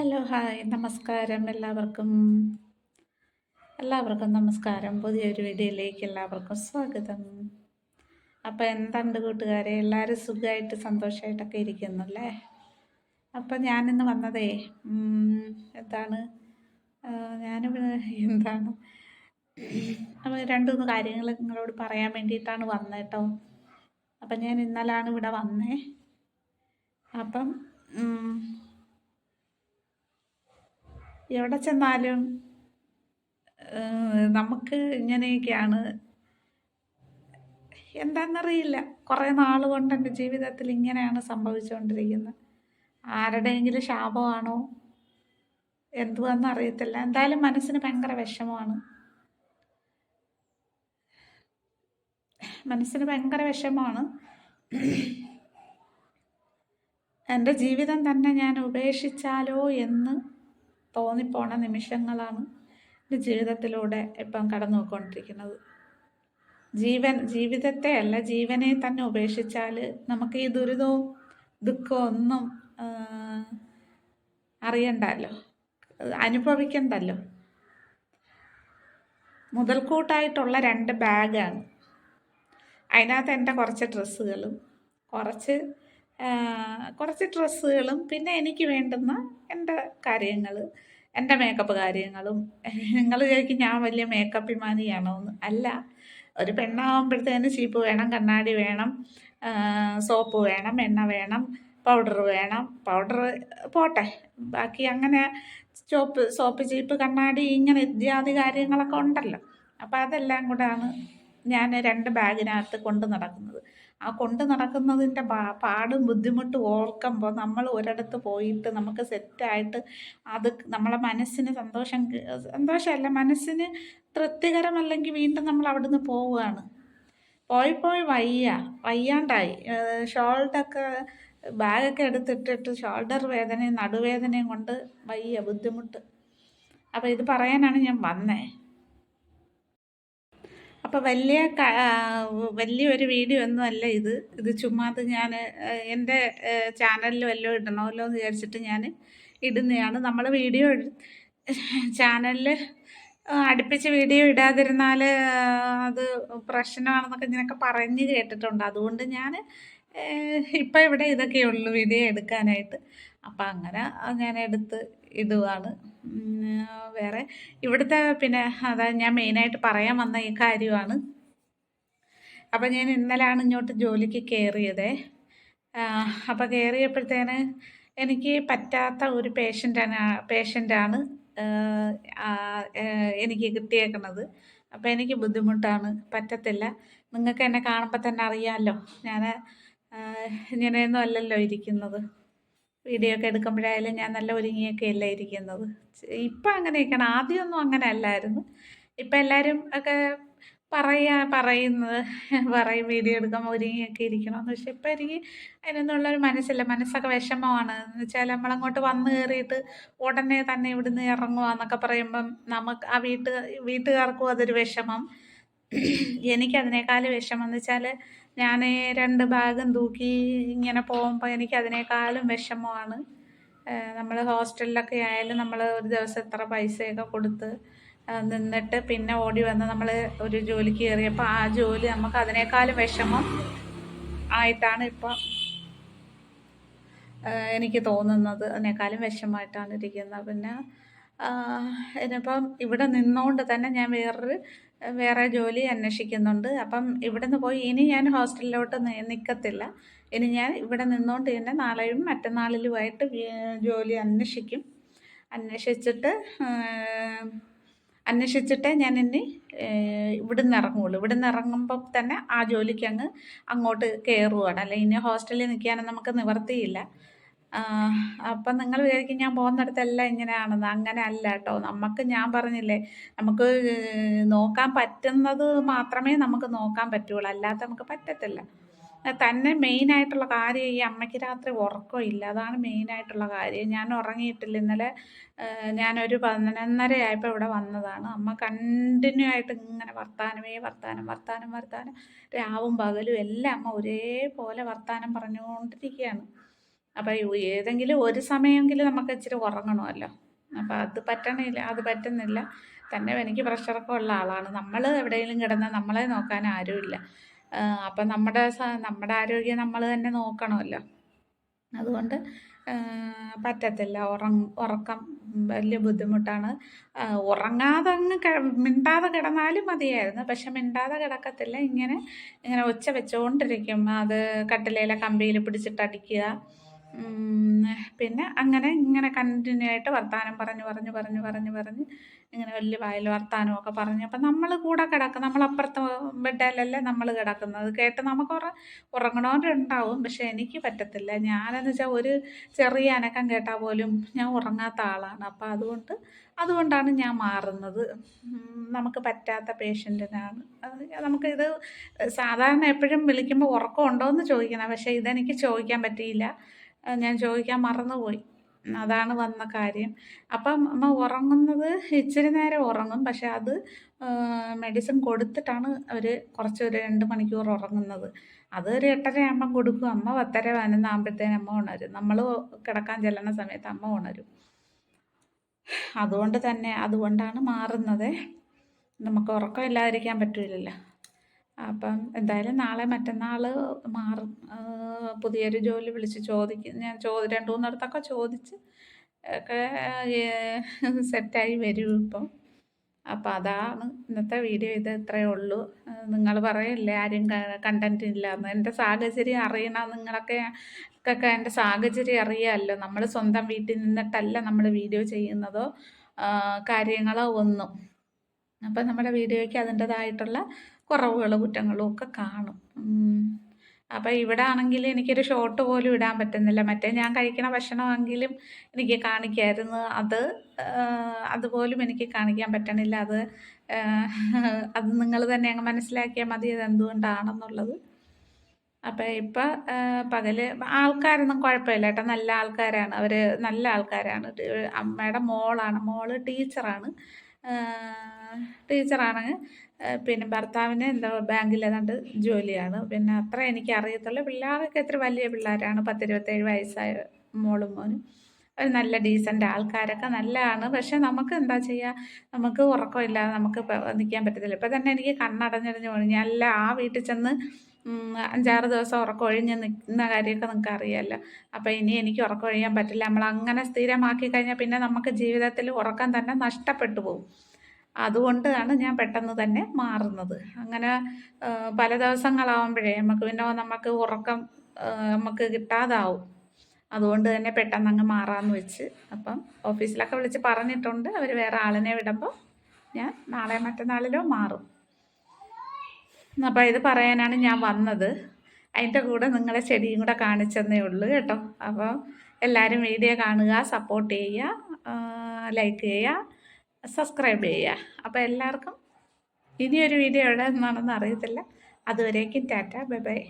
Hello hi. നമസ്കാരം എല്ലാവർക്കും. എല്ലാവർക്കും നമസ്കാരം. പുതിയൊരു വീഡിയോയിലേക്ക് എല്ലാവർക്കും സ്വാഗതം. അപ്പോൾ എന്തുണ്ട് കൂട്ടുകാരെ? എല്ലാവരും സുഖമായിട്ട് സന്തോഷമായിട്ടൊക്കെ ഇരിക്കുന്നല്ലേ അപ്പം ഞാനിന്ന് വന്നതേ എന്താണ്? ഞാൻ എന്താണ്? അപ്പോൾ രണ്ട് മൂന്ന് കാര്യങ്ങൾ നിങ്ങളോട് പറയാൻ വേണ്ടിയിട്ടാണ് വന്നത് കേട്ടോ. അപ്പം ഞാൻ ഇന്നലാണ് ഇവിടെ വന്നേ. അപ്പം എവിടെ ചെന്നാലും നമുക്ക് ഇങ്ങനെയൊക്കെയാണ്. എന്താണെന്നറിയില്ല കുറേ നാൾ കൊണ്ട് എന്റെ ജീവിതത്തിൽ ഇങ്ങനെയാണ് സംഭവിച്ചുകൊണ്ടിരിക്കുന്നത്. ആരുടെയെങ്കിലും ശാപമാണോ? എന്തുവാന്ന് അറിയത്തില്ല. എന്തായാലും മനസ്സിന് ഭയങ്കര വിഷമമാണ്. മനസ്സിന് ഭയങ്കര വിഷമമാണ്. എന്റെ ജീവിതം തന്നെ ഞാൻ ഉപേക്ഷിച്ചാലോ എന്ന് തോന്നിപ്പോണ നിമിഷങ്ങളാണ് എന്റെ ജീവിതത്തിലൂടെ ഇപ്പം കടന്നു പോയിക്കൊണ്ടിരിക്കുന്നത് ജീവൻ ജീവിതത്തെ അല്ല ജീവനെ തന്നെ ഉപേക്ഷിച്ചാൽ നമുക്ക് ഈ ദുരിതവും ദുഃഖവും ഒന്നും അറിയണ്ടല്ലോ. അനുഭവിക്കണ്ടല്ലോ. മുതൽക്കൂട്ടായിട്ടുള്ള രണ്ട് ബാഗാണ്. അതിനകത്ത് എന്റെ കുറച്ച് ഡ്രസ്സുകളും കുറച്ച് കുറച്ച് ഡ്രസ്സുകളും പിന്നെ എനിക്ക് വേണ്ടുന്ന എന്റെ കാര്യങ്ങൾ എന്റെ മേക്കപ്പ് കാര്യങ്ങളും. നിങ്ങൾ വിചാരിക്കും ഞാൻ വലിയ മേക്കപ്പ് ഇമാനിയാണോ എന്ന്. അല്ല ഒരു പെണ്ണാകുമ്പോഴത്തേന് ചീപ്പ് വേണം കണ്ണാടി വേണം സോപ്പ് വേണം എണ്ണ വേണം പൗഡർ വേണം. പൗഡർ പോട്ടെ ബാക്കി അങ്ങനെ ചോപ്പ് സോപ്പ് ചീപ്പ് കണ്ണാടി ഇങ്ങനെ ഇത്യാദി കാര്യങ്ങളൊക്കെ ഉണ്ടല്ലോ. അപ്പോൾ അതെല്ലാം കൂടെയാണ് ഞാൻ രണ്ട് ബാഗിനകത്ത് കൊണ്ട് നടക്കുന്നത്. ആ കൊണ്ട് നടക്കുന്നതിന്റെ പാടും ബുദ്ധിമുട്ടും ഓർക്കുമ്പോൾ നമ്മൾ ഒരിടത്ത് പോയിട്ട് നമുക്ക് സെറ്റായിട്ട് അത് നമ്മളെ മനസ്സിന് സന്തോഷം സന്തോഷമല്ല മനസ്സിന് തൃപ്തികരമല്ലെങ്കിൽ വീണ്ടും നമ്മൾ അവിടുന്ന് പോവുകയാണ്. പോയി പോയി വയ്യ വയ്യാണ്ടായി. ഷോൾഡൊക്കെ ബാഗൊക്കെ എടുത്തിട്ടിട്ട് ഷോൾഡർ വേദനയും നടുവേദനയും കൊണ്ട് വയ്യ ബുദ്ധിമുട്ട്. അപ്പോൾ ഇത് പറയാനാണ് ഞാൻ വന്നേ. അപ്പോൾ വലിയ വലിയൊരു വീഡിയോ ഒന്നും അല്ല ഇത്. ഇത് ചുമ്മാത് ഞാൻ എന്റെ ചാനലിൽ വല്ലതും ഇടണമല്ലോ എന്ന് വിചാരിച്ചിട്ട് ഞാൻ ഇടുന്നതാണ് നമ്മൾ വീഡിയോ ചാനലിൽ അടുപ്പിച്ച് വീഡിയോ ഇടാതിരുന്നാൽ അത് പ്രശ്നമാണെന്നൊക്കെ ഇങ്ങനെയൊക്കെ പറഞ്ഞ് കേട്ടിട്ടുണ്ട്. അതുകൊണ്ട് ഞാൻ ഇപ്പം ഇവിടെ ഇതൊക്കെയുള്ളൂ വീഡിയോ എടുക്കാനായിട്ട്. അപ്പം അങ്ങനെ ഞാൻ എടുത്ത് ഇടുവാണ് വേറെ ഇവിടുത്തെ പിന്നെ അതായത് ഞാൻ മെയിനായിട്ട് പറയാൻ വന്ന ഈ കാര്യമാണ്. അപ്പം ഞാൻ ഇന്നലെയാണ് ഇങ്ങോട്ട് ജോലിക്ക് കയറിയത് അപ്പം കയറിയപ്പോഴത്തേന് എനിക്ക് പറ്റാത്ത ഒരു പേഷ്യന്റാണ് പേഷ്യന്റാണ് എനിക്ക് കിട്ടിയേക്കുന്നത് അപ്പോൾ എനിക്ക് ബുദ്ധിമുട്ടാണ് പറ്റത്തില്ല. നിങ്ങൾക്ക് എന്നെ കാണുമ്പോൾ തന്നെ അറിയാമല്ലോ ഞാൻ ഇങ്ങനെയൊന്നും അല്ലല്ലോ ഇരിക്കുന്നത്. വീഡിയോ ഒക്കെ എടുക്കുമ്പോഴായാലും ഞാൻ നല്ല ഒരുങ്ങിയൊക്കെ അല്ല ഇരിക്കുന്നത്. ഇപ്പം അങ്ങനെയൊക്കെയാണ്. ആദ്യമൊന്നും അങ്ങനെ അല്ലായിരുന്നു. ഇപ്പം എല്ലാവരും ഒക്കെ പറയാ പറയുന്നത് പറയും വീഡിയോ എടുക്കുമ്പോൾ ഒരുങ്ങിയൊക്കെ ഇരിക്കണമെന്ന് പക്ഷെ ഇപ്പം എനിക്ക് അതിനൊന്നുള്ളൊരു മനസ്സില്ല. മനസ്സൊക്കെ വിഷമമാണ്. എന്ന് വെച്ചാൽ നമ്മളങ്ങോട്ട് വന്ന് കയറിയിട്ട് ഉടനെ തന്നെ ഇവിടുന്ന് ഇറങ്ങുക പറയുമ്പം നമുക്ക് ആ വീട്ട് വീട്ടുകാർക്കും അതൊരു വിഷമം. എനിക്കതിനേക്കാൾ വിഷമം എന്ന് വെച്ചാൽ ഞാൻ രണ്ട് ഭാഗം തൂക്കി ഇങ്ങനെ പോകുമ്പോൾ എനിക്ക് അതിനേക്കാളും വിഷമമാണ് നമ്മൾ ഹോസ്റ്റലിലൊക്കെ ആയാലും നമ്മൾ ഒരു ദിവസം എത്ര പൈസയൊക്കെ കൊടുത്ത് നിന്നിട്ട് പിന്നെ ഓടി വന്ന് നമ്മൾ ഒരു ജോലിക്ക് കയറിയപ്പോൾ ആ ജോലി നമുക്ക് അതിനേക്കാളും വിഷമം ആയിട്ടാണ് ഇപ്പോൾ എനിക്ക് തോന്നുന്നത്. അതിനേക്കാളും വിഷമമായിട്ടാണ് ഇരിക്കുന്നത്. പിന്നെ ഇനിയിപ്പം ഇവിടെ നിന്നുകൊണ്ട് തന്നെ ഞാൻ വേറൊരു വേറെ ജോലി അന്വേഷിക്കുന്നുണ്ട്. അപ്പം ഇവിടെ നിന്ന് പോയി ഇനി ഞാൻ ഹോസ്റ്റലിലോട്ട് നിൽക്കത്തില്ല ഇനി ഞാൻ ഇവിടെ നിന്നുകൊണ്ട് തന്നെ നാളെയും മറ്റന്നാളിലുമായിട്ട് ജോലി അന്വേഷിക്കും. അന്വേഷിച്ചിട്ട് അന്വേഷിച്ചിട്ടേ ഞാൻ ഇനി ഇവിടുന്ന് ഇറങ്ങുള്ളൂ. ഇവിടുന്ന് ഇറങ്ങുമ്പോൾ തന്നെ ആ ജോലിക്ക് അങ്ങ് അങ്ങോട്ട് കയറുവാണ് അല്ലെങ്കിൽ ഇനി ഹോസ്റ്റലിൽ നിൽക്കാനും നമുക്ക് നിവർത്തിയില്ല അപ്പം നിങ്ങൾ വിചാരിക്കും ഞാൻ പോകുന്നിടത്തെല്ലാം ഇങ്ങനെയാണെന്ന്. അങ്ങനെ അല്ല കേട്ടോ നമുക്ക് ഞാൻ പറഞ്ഞില്ലേ നമുക്ക് നോക്കാൻ പറ്റുന്നത് മാത്രമേ നമുക്ക് നോക്കാൻ പറ്റുള്ളൂ. അല്ലാതെ നമുക്ക് പറ്റത്തില്ല. തന്നെ മെയിനായിട്ടുള്ള കാര്യം ഈ അമ്മയ്ക്ക് രാത്രി ഉറക്കമില്ല അതാണ് മെയിനായിട്ടുള്ള കാര്യം. ഞാൻ ഉറങ്ങിയിട്ടില്ല. ഇന്നലെ ഞാനൊരു പതിനൊന്നര ആയപ്പോൾ ഇവിടെ വന്നതാണ്. അമ്മ കണ്ടിന്യൂ ആയിട്ട് ഇങ്ങനെ വർത്താനമേ വർത്താനം വർത്താനം വർത്താനം രാവും പകലും എല്ലാം അമ്മ ഒരേപോലെ വർത്താനം പറഞ്ഞുകൊണ്ടിരിക്കുകയാണ് അപ്പോൾ ഏതെങ്കിലും ഒരു സമയമെങ്കിലും നമുക്ക് ഇച്ചിരി ഉറങ്ങണമല്ലോ. അപ്പോൾ അത് പറ്റണില്ല അത് പറ്റുന്നില്ല. തന്നെ എനിക്ക് പ്രഷറൊക്കെ ഉള്ള ആളാണ്. നമ്മൾ എവിടെയെങ്കിലും കിടന്നാൽ നമ്മളെ നോക്കാൻ ആരുമില്ല. അപ്പം നമ്മുടെ നമ്മുടെ ആരോഗ്യം നമ്മൾ തന്നെ നോക്കണമല്ലോ. അതുകൊണ്ട് പറ്റത്തില്ല. ഉറങ്ങ ഉറക്കം വലിയ ബുദ്ധിമുട്ടാണ്. ഉറങ്ങാതെ അങ്ങ് മിണ്ടാതെ കിടന്നാലും മതിയായിരുന്നു. പക്ഷെ മിണ്ടാതെ കിടക്കത്തില്ല. ഇങ്ങനെ ഇങ്ങനെ ഒച്ച വെച്ചുകൊണ്ടിരിക്കും അത് കട്ടിലയിലെ കമ്പിയിൽ പിടിച്ചിട്ട് അടിക്കുക പിന്നെ അങ്ങനെ ഇങ്ങനെ കണ്ടിന്യൂ ആയിട്ട് വർത്തമാനം പറഞ്ഞു പറഞ്ഞു പറഞ്ഞു പറഞ്ഞു പറഞ്ഞ്. ഇങ്ങനെ വലിയ വായിൽ വർത്തമാനമൊക്കെ പറഞ്ഞു. അപ്പം നമ്മൾ കൂടെ കിടക്കും നമ്മളപ്പുറത്ത് ബെഡിലല്ലേ നമ്മൾ കിടക്കുന്നത്? കേട്ട് നമുക്ക് ഉറ ഉറങ്ങണവരുണ്ടാവും പക്ഷെ എനിക്ക് പറ്റത്തില്ല. ഞാനെന്ന് വെച്ചാൽ ഒരു ചെറിയ അനക്കം കേട്ടാൽ പോലും ഞാൻ ഉറങ്ങാത്ത ആളാണ്. അപ്പം അതുകൊണ്ട് അതുകൊണ്ടാണ് ഞാൻ മാറുന്നത്. നമുക്ക് പറ്റാത്ത പേഷ്യന്റിനാണ് നമുക്കിത് സാധാരണ എപ്പോഴും വിളിക്കുമ്പോൾ ഉറക്കം ഉണ്ടോ എന്ന് ചോദിക്കണം പക്ഷേ ഇതെനിക്ക് ചോദിക്കാൻ പറ്റിയില്ല. ഞാൻ ചോദിക്കാൻ മറന്നുപോയി. അതാണ് വന്ന കാര്യം. അപ്പം അമ്മ ഉറങ്ങുന്നത് ഇച്ചിരി നേരം ഉറങ്ങും. പക്ഷെ അത് മെഡിസിൻ കൊടുത്തിട്ടാണ് അവർ കുറച്ച് ഒരു രണ്ട് മണിക്കൂർ ഉറങ്ങുന്നത്. അത് ഒരു എട്ടരയാകുമ്പം കൊടുക്കും. അമ്മ പത്തര പതിനൊന്നാകുമ്പോഴത്തേന് അമ്മ ഉണരും. നമ്മൾ കിടക്കാൻ ചെല്ലുന്ന സമയത്ത് അമ്മ ഉണരും. അതുകൊണ്ട് തന്നെ അതുകൊണ്ടാണ് മാറുന്നത്. നമുക്ക് ഉറക്കമില്ലാതിരിക്കാൻ പറ്റില്ലല്ലോ അപ്പം എന്തായാലും നാളെ മറ്റന്നാൾ മാറും. പുതിയൊരു ജോലി വിളിച്ച് ചോദിക്കും ഞാൻ ചോദി രണ്ട് മൂന്നിടത്തൊക്കെ ചോദിച്ച് ഒക്കെ സെറ്റായി വരും ഇപ്പം. അപ്പം അതാണ് ഇന്നത്തെ വീഡിയോ. ഇത് ഇത്രയേ ഉള്ളൂ. നിങ്ങൾ പറയല്ലേ ആരും കണ്ടന്റ് ഇല്ലയെന്ന് എന്റെ സാഹചര്യം അറിയണം നിങ്ങളൊക്കെ ഒക്കെ എന്റെ സാഹചര്യം അറിയാമല്ലോ. നമ്മൾ സ്വന്തം വീട്ടിൽ നിന്നിട്ടല്ല നമ്മൾ വീഡിയോ ചെയ്യുന്നതോ കാര്യങ്ങളോ ഒന്നും. അപ്പം നമ്മുടെ വീഡിയോയ്ക്ക് അതിന്റെതായിട്ടുള്ള കുറവുകളും കുറ്റങ്ങളും ഒക്കെ കാണും. അപ്പോൾ ഇവിടെ ആണെങ്കിൽ എനിക്കൊരു ഷോട്ട് പോലും ഇടാൻ പറ്റുന്നില്ല. മറ്റേ ഞാൻ കഴിക്കണ ഭക്ഷണമെങ്കിലും എനിക്ക് കാണിക്കായിരുന്നു. അത് അതുപോലും എനിക്ക് കാണിക്കാൻ പറ്റണില്ല. അത് അത് നിങ്ങൾ തന്നെ അങ്ങ് മനസ്സിലാക്കിയാൽ മതി അത് എന്തുകൊണ്ടാണെന്നുള്ളത്. അപ്പം ഇപ്പം പകൽ ആൾക്കാരൊന്നും കുഴപ്പമില്ല കേട്ടോ. നല്ല ആൾക്കാരാണ്. അവർ നല്ല ആൾക്കാരാണ്. അമ്മയുടെ മോളാണ്. മോൾ ടീച്ചറാണ്. ടീച്ചറാണ്. പിന്നെ ഭർത്താവിന് എന്താ ബാങ്കിൽ ഏതാണ്ട് ജോലിയാണ്. പിന്നെ അത്ര എനിക്ക് അറിയത്തുള്ളൂ പിള്ളേരൊക്കെ എത്ര വലിയ പിള്ളേരാണ്. പത്തിരുപത്തേഴ് വയസ്സായ മോളും മോനും. ഒരു നല്ല ഡീസന്റ് ആൾക്കാരൊക്കെ നല്ലതാണ്. പക്ഷെ നമുക്ക് എന്താ ചെയ്യുക നമുക്ക് ഉറക്കമില്ലാതെ നമുക്ക് നിൽക്കാൻ പറ്റത്തില്ല. ഇപ്പം തന്നെ എനിക്ക് കണ്ണടഞ്ഞടഞ്ഞ് പോകണം അല്ല ആ വീട്ടിൽ ചെന്ന് അഞ്ചാറ് ദിവസം ഉറക്കമൊഴിഞ്ഞ് നിൽക്കുന്ന കാര്യമൊക്കെ നിങ്ങൾക്ക് അറിയാമല്ലോ അപ്പോൾ ഇനി എനിക്ക് ഉറക്കമൊഴിയാൻ പറ്റില്ല. നമ്മൾ അങ്ങനെ സ്ഥിരമാക്കി കഴിഞ്ഞാൽ പിന്നെ നമുക്ക് ജീവിതത്തിൽ ഉറക്കം തന്നെ നഷ്ടപ്പെട്ടു പോകും. അതുകൊണ്ടാണ് ഞാൻ പെട്ടെന്ന് തന്നെ മാറുന്നത്. അങ്ങനെ പല ദിവസങ്ങളാവുമ്പോഴേ നമുക്ക് പിന്നെ നമുക്ക് ഉറക്കം നമുക്ക് കിട്ടാതാവും. അതുകൊണ്ട് തന്നെ പെട്ടെന്ന് അങ്ങ് മാറാമെന്ന് വെച്ച് അപ്പം ഓഫീസിലൊക്കെ വിളിച്ച് പറഞ്ഞിട്ടുണ്ട്. അവർ വേറെ ആളിനെ വിടുമ്പോൾ ഞാൻ നാളെ മറ്റന്നാളിലോ മാറും. അപ്പോൾ ഇത് പറയാനാണ് ഞാൻ വന്നത്. അതിന്റെ കൂടെ നിങ്ങളെ ചെടിയും കൂടെ കാണിച്ചെന്നേ ഉള്ളൂ കേട്ടോ. അപ്പോൾ എല്ലാവരും വീഡിയോ കാണുക സപ്പോർട്ട് ചെയ്യുക ലൈക്ക് ചെയ്യുക സബ്സ്ക്രൈബ് ചെയ്യുക. അപ്പോൾ എല്ലാവർക്കും ഇനിയൊരു വീഡിയോ എവിടെ നിന്നാണെന്ന് അറിയത്തില്ല. അതുവരേക്കും ടാറ്റ. Bye bye.